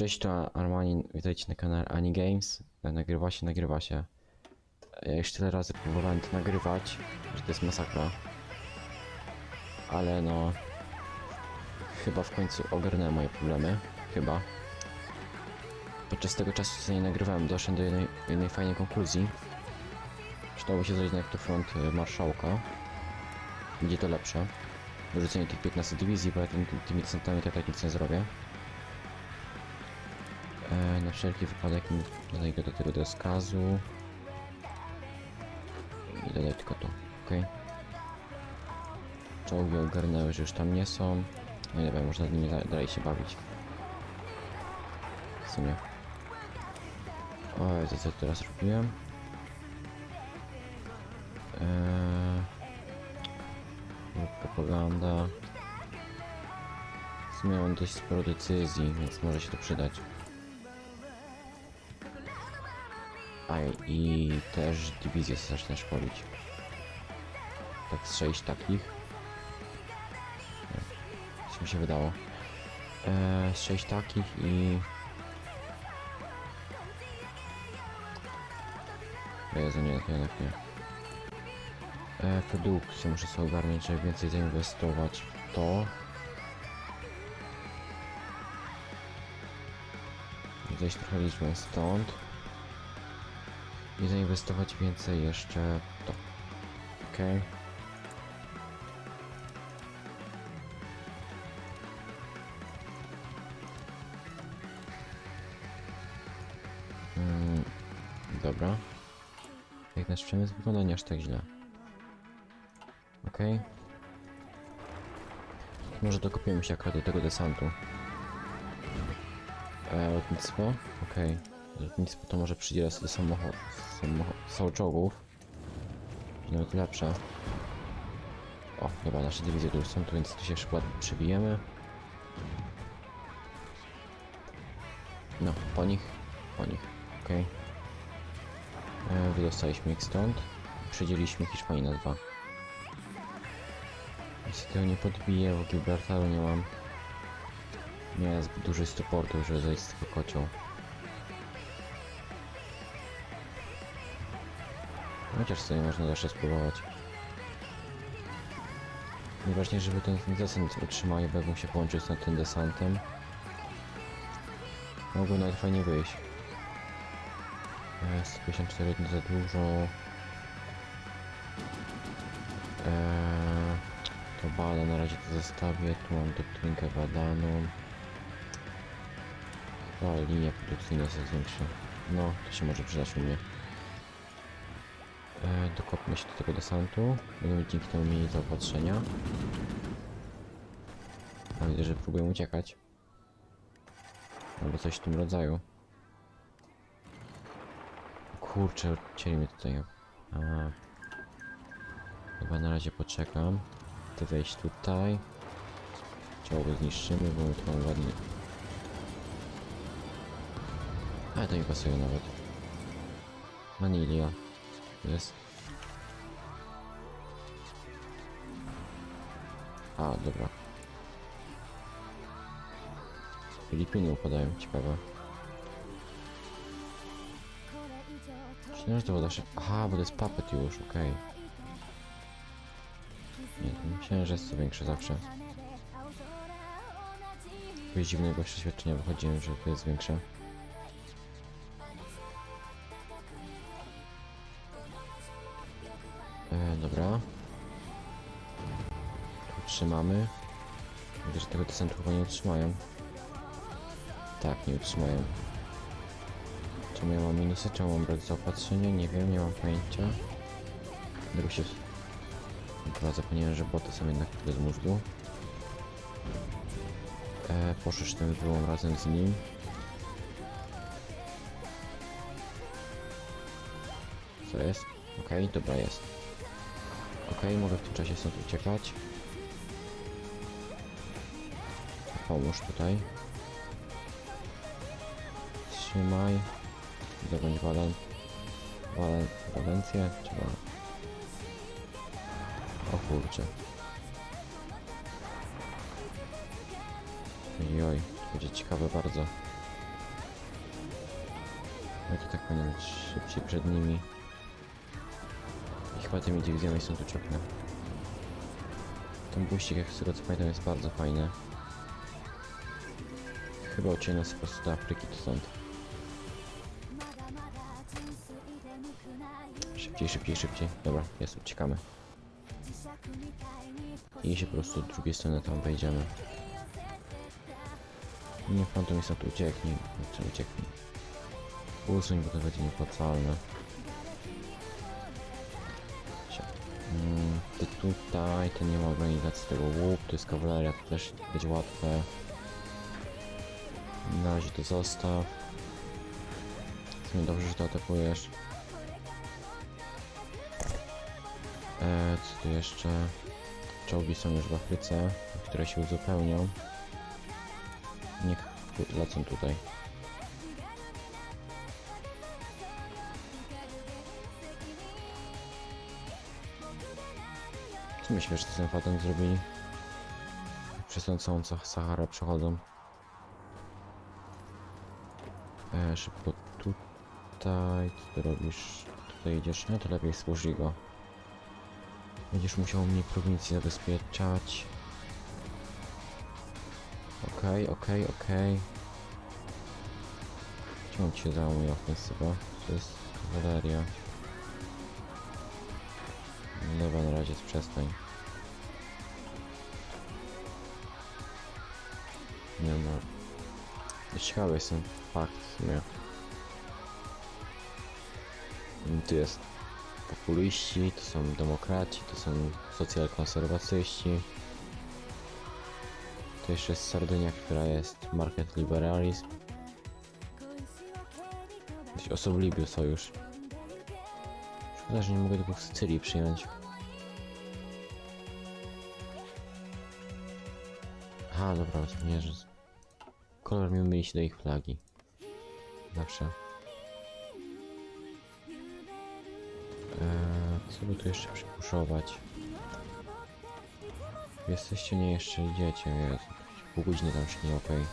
Cześć, to Armani, witajcie na kanale Ani Games. E, Nagrywa się, nagrywa się. Ja już tyle razy próbowałem to nagrywać, że to jest masakra. Ale no... Chyba w końcu ogarnąłem moje problemy. Chyba. Podczas tego czasu, co nie nagrywałem, doszedłem do jednej, jednej fajnej konkluzji. Przydałoby się zrobić na front e, marszałka. Będzie to lepsze. Wyrzucenie tych 15 dywizji, bo ja tym, tymi centami tak nic nie zrobię. E, na wszelki wypadek dodaj go do tego deskazu. I dodaj tylko to, ok? Czołgi ogarnęły, że już tam nie są. No i dobra, można nimi da- dalej się bawić. W sumie. Oj, to co teraz robiłem? Eee, propaganda. W sumie mam dość sporo decyzji, więc może się to przydać. A i też dywizję zacznę szkolić. Tak z sześć takich. Nie, coś mi się wydało. Z sześć takich i... Jezu, nie, to jednak nie. Eee, produkcję muszę sobie ogarnąć, żeby więcej zainwestować w to. Zejść trochę liczbę stąd i zainwestować więcej jeszcze w to. Ok. Mm, dobra. Jak nasz przemysł wygląda nie aż tak źle. Ok. Może dokopiemy się akurat do tego desantu. E, lotnictwo? Okej. Lotnictwo to może przydziela sobie samochód, samochód czołgów. Nawet lepsze. O, chyba nasze dywizje tu są, tu więc tu się szybko przebijemy. No, po nich, po nich, okej. E, Wydostaliśmy ich stąd. Przydzieliśmy Hiszpanii na dwa. Jeśli tego nie podbiję, bo Gibraltaru nie mam. Nie jest zbyt duży supportu, żeby zejść z tego kocioł. Chociaż sobie można zawsze spróbować. Najważniejsze, żeby ten, ten desant utrzymali, bo jakbym się połączył z tym desantem. Mogło nawet fajnie wyjść. E, 154 to za dużo. Eee, to bada na razie to zostawię. Tu mam doktrynkę badaną. Chyba linia produkcyjna się zwiększy. No, to się może przydać u mnie. E, dokopmy się do tego desantu. Będziemy dzięki temu mieli zaopatrzenia. A widzę, że próbują uciekać. Albo coś w tym rodzaju. Kurczę, cieli mnie tutaj. A. Chyba na razie poczekam. Ty wejść tutaj. Czołgo zniszczymy, bo my tu mamy ładnie. Ale to mi pasuje nawet. Manilia. Jest. A, dobra. Filipiny upadają, ciekawe. Myślałem, że to woda szybko. Aha, bo to jest puppet już, okej. Nie, to myślałem, że jest to większe zawsze. Z dziwnego przeświadczenia wychodziłem, że to jest większe. E, dobra. Tu trzymamy. Widzę, że tego desantu chyba nie utrzymają. Tak, nie utrzymają. Czemu ja mam minusy? Czemu mam brać zaopatrzenie? Nie wiem, nie mam pojęcia. Dlatego się... Chyba zapomniałem, że boty są jednak bez mózgu. E, poszesz ten wyłom razem z nim. Co jest? Okej, dobra jest. Okej, mogę w tym czasie stąd uciekać. Pomóż tutaj. Trzymaj. Zdobądź Walen... Walen... Walencję? Trzeba... O kurczę. Ojoj, będzie ciekawe bardzo. No to tak powinno być szybciej przed nimi. Chyba tymi dywizjami są tu ciągle. Ten buścik, jak z tego co pamiętam, jest bardzo fajny. Chyba nas po prostu do Afryki to stąd. Szybciej, szybciej, szybciej. Dobra, jest, uciekamy. I się po prostu od drugiej strony tam wejdziemy. Nie Phantom mi stąd ucieknie. Znaczy ucieknie. Usuń, bo to będzie nieopłacalne. Mm, ty tutaj, to nie ma organizacji tego łup, to jest kawaleria, to też będzie łatwe. Na razie to zostaw. W dobrze, że to atakujesz. Eee, co tu jeszcze? Czołgi są już w Afryce, które się uzupełnią. Niech lecą tutaj. Myślisz, że tym fatem zrobili? Przez tą całą Sah- Saharę przechodzą. E, szybko tutaj, co ty robisz? Tutaj idziesz, no to lepiej służy go. Będziesz musiał mnie prowincji zabezpieczać. Okej, okej, okej. Czemu ci się załamuje ofensywa? To jest kawaleria. Przestań. Nie no. Ciekawy jestem fakt w sumie. Tu jest populiści, to są demokraci, to są socjalkonserwacyści. To jeszcze jest Sardynia, która jest market liberalism. Jakiś osobliwy sojusz. Szkoda, że nie mogę tylko w Sycylii przyjąć. Aha, dobra, nie, że... Kolor mi myli się do ich flagi. Zawsze. Eee, co by tu jeszcze przypuszować? Jesteście, nie jeszcze idziecie, Jezu. Pół godziny tam szli, okej.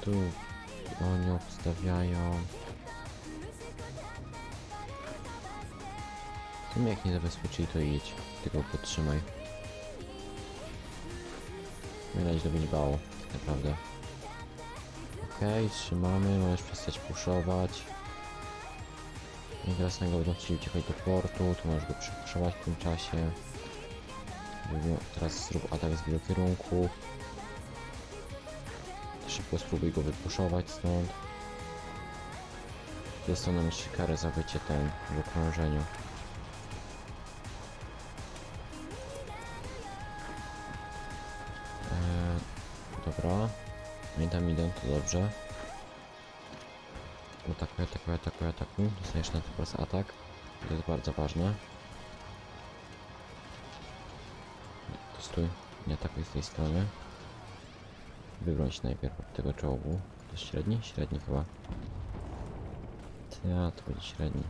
Tu oni obstawiają. W sumie jak nie zabezpieczyli, to idź. Tylko podtrzymaj. Widać, żeby nie bało, tak naprawdę. Okej, trzymamy, możesz przestać puszować. I teraz nagle będą chcieli uciekać do portu, tu możesz go przypuszować w tym czasie. Teraz zrób atak z wielu kierunków. Szybko spróbuj go wypuszować stąd. Dostaną jeszcze karę za bycie ten w okrążeniu. Dobra. Oni tam idą, to dobrze. Atakuj, atakuj, atakuj, atakuj. Dostajesz na to po raz atak. To jest bardzo ważne. To stój. Nie atakuj z tej strony. Wybroń najpierw od tego czołgu. To średni? Średni chyba. Ja, to będzie średni.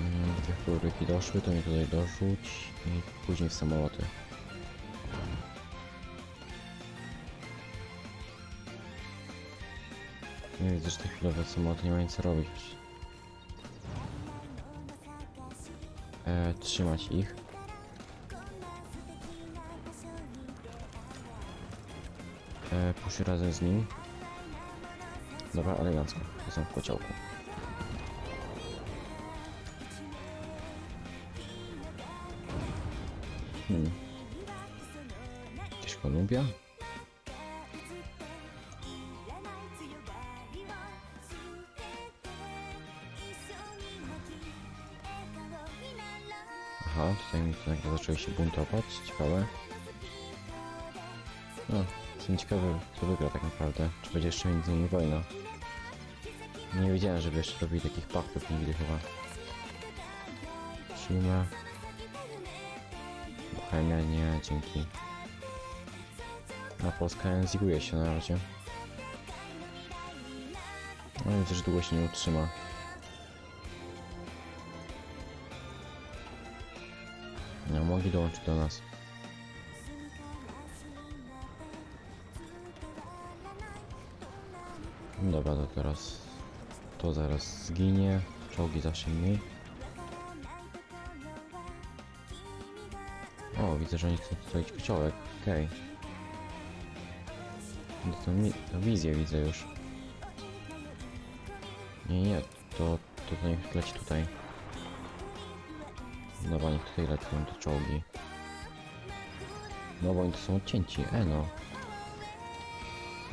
Mm, Te fabryki doszły, to mnie tutaj dorzuć i później samoloty. Nie widzę, że te chwilowe samoloty nie mają co robić. E, trzymać ich. E, puszy razem z nim. Dobra, elegancko. Jestem w kociołku. Hmm. Gdzieś Kolumbia? Aha, tutaj mi nagle zaczęły się buntować. Ciekawe. No, jestem ciekawy, kto wygra tak naprawdę. Czy będzie jeszcze między nimi wojna? Nie wiedziałem, żeby jeszcze robili takich pachtów nigdy chyba. Shima. Ukraina nie, dzięki. A Polska ziguje się na razie. No widzę, że długo się nie utrzyma. No, mogli dołączyć do nas. Dobra, to teraz to zaraz zginie. Czołgi zawsze mniej. Widzę, że oni chcą strzelić kociołek. Okej. No to, mi, to wizję widzę już. Nie, nie, to, to, to niech leci tutaj. Dobra, niech tutaj lecą te czołgi. No bo oni to są odcięci, e no.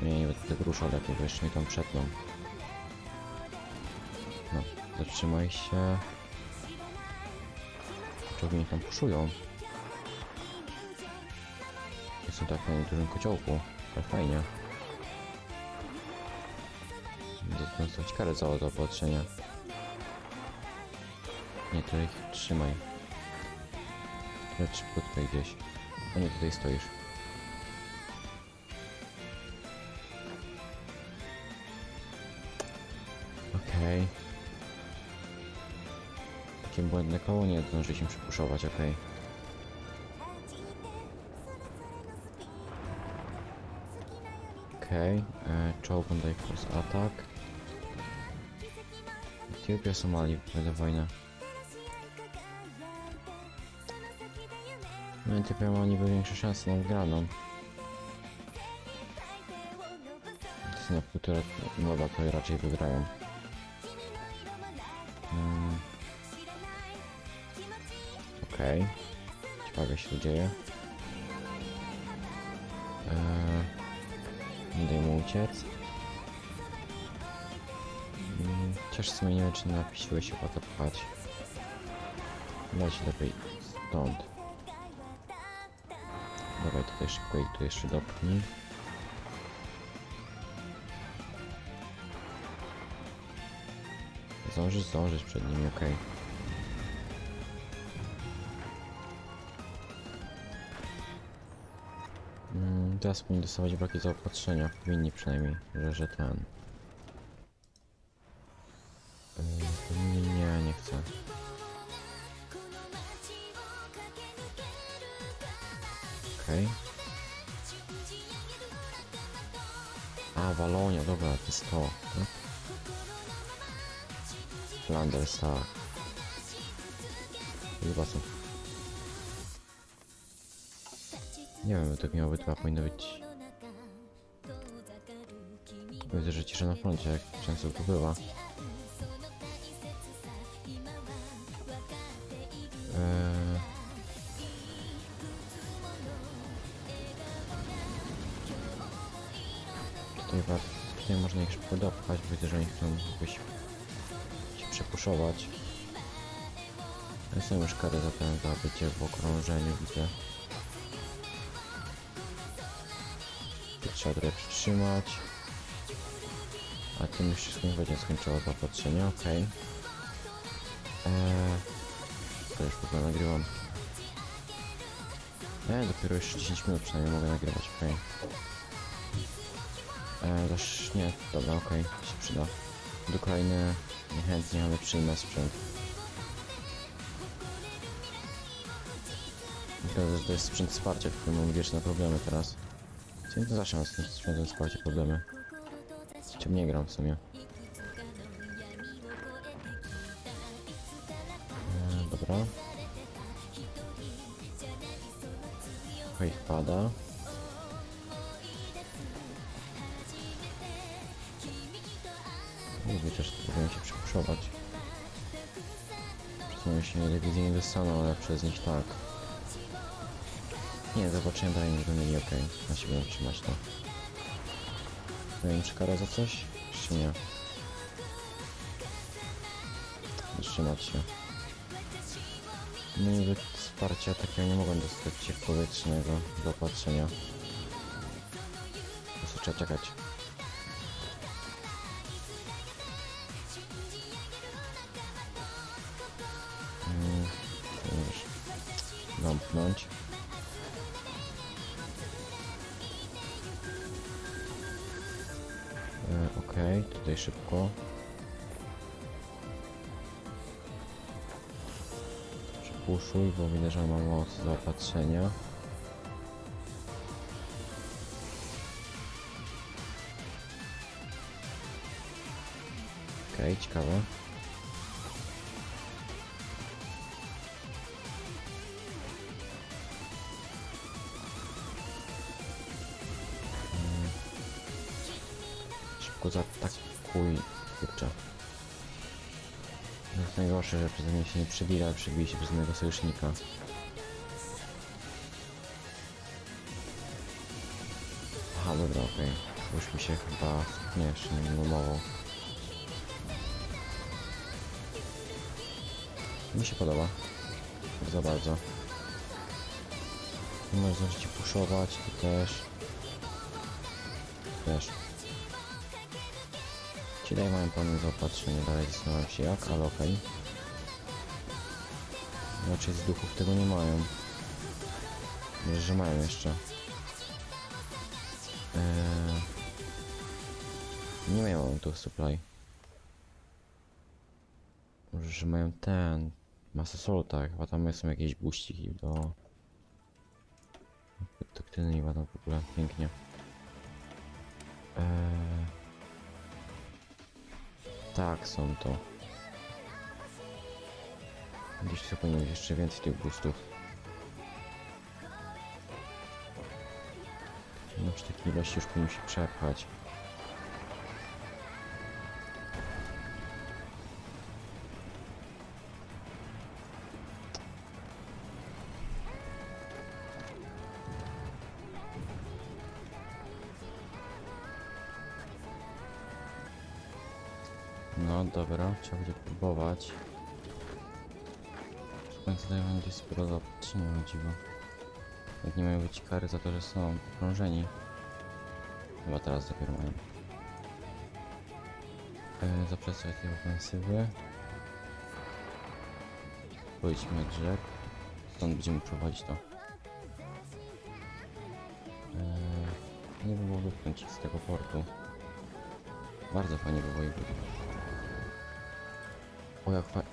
Nie, nie będę tego ruszał lepiej, bo jeszcze mnie tam przetną. No, zatrzymaj się. Czołgi mnie tam puszują. Jestem tak na dużym kociołku. Ale fajnie. Będę dostać karę za zaopatrzenia. Nie, to ich trzymaj. Lecz szybko tutaj gdzieś. A nie, tutaj stoisz. Okej. Takie błędne koło, nie zdążyliśmy przypuszować, okej. Okej, okay. czołgom daj plus atak. Etiopia, Somalii, będę wojna. No Etiopia ma niby większe szanse na wygraną. Jest na kulturę moda, to raczej wygrają. Hmm. Okej. Ciekawe się dzieje. Eee, nie daj mu uciec. Mm, Chociaż w sumie nie wiem, czy napisałeś się po to pchać. Dać lepiej stąd. Dawaj tutaj szybko i tu jeszcze dopnij. Zdążysz, zdążysz przed nimi, okej. Mm, teraz powinni dostawać braki zaopatrzenia, powinni przynajmniej, że, że ten. Yy, nie, nie, nie chcę. Okej. A, Walonia, dobra, to jest to. tak? Flanders, tak. Chyba co. Nie wiem, to miało być, powinno być... Widzę, że cisza na froncie, jak często to bywa. Eee... Tutaj, tutaj można ich szybko dopchać, bo widzę, że oni chcą jakoś się przepuszować. Ale są już kary za ten, za bycie w okrążeniu, widzę. Tu trzeba trochę przytrzymać. A tym już się będzie skończyło zaopatrzenie, okej. Eee, to już w nagrywam. E, dopiero jeszcze 10 minut przynajmniej mogę nagrywać, okej. Eee, też nie, dobra, okej, się przyda. Do kolejny niechętnie, ale przyjmę sprzęt. Że to jest sprzęt wsparcia, w którym mam wieczne problemy teraz. Nie to zawsze mam z tym sprzętem problemy. Czym nie gram w sumie. Eee, dobra. Trochę ich pada. Lubię też próbują się przypuszować. Przez moją się nie dostaną, ale przez nich tak. Nie, zobaczyłem dalej, nie będą mieli ok. Na siebie będą trzymać to. Daję im kara za coś? Czy nie? Trzymać się. No i wsparcia takiego nie mogą dostać się powietrznego zaopatrzenia. Po prostu trzeba czekać. Mm, to. Okej, tutaj szybko. puszuj, bo widzę, że on ma moc zaopatrzenia. Okej, ciekawe. Szybko zaatakuj, kurczę. To jest najgorsze, że przeze mnie się nie przebili, ale przebili się przez mojego sojusznika. Aha, dobra, okej. Już mi się chyba nie, jeszcze nie numował. Mi się podoba. Bardzo, bardzo. Nie możesz zdążyć puszować, to też. Też. Ci daj mają pełne zaopatrzenie, dalej zastanawiam się jak, ale okej. Raczej z duchów tego nie mają. Może, że mają jeszcze. Eee... Nie mają tu supply. Może, że mają ten... Masa solta, chyba tam są jakieś buściki do... Doktryny nie będą w ogóle, pięknie. Eee... Tak, są to. Gdzieś tu powinno być jeszcze więcej tych boostów. No przy takiej ilości już powinien się przepchać. Trzeba będzie próbować. W końcu dają nam gdzieś sporo zaopatrzenia, o dziwo. Jak nie mają być kary za to, że są pogrążeni. Chyba teraz dopiero mają. E, zapracować tej ofensywy. Pójdźmy drzew. Stąd będziemy prowadzić to. E, nie by było wypchnąć z tego portu. Bardzo fajnie by było wypchnąć. O jak fa...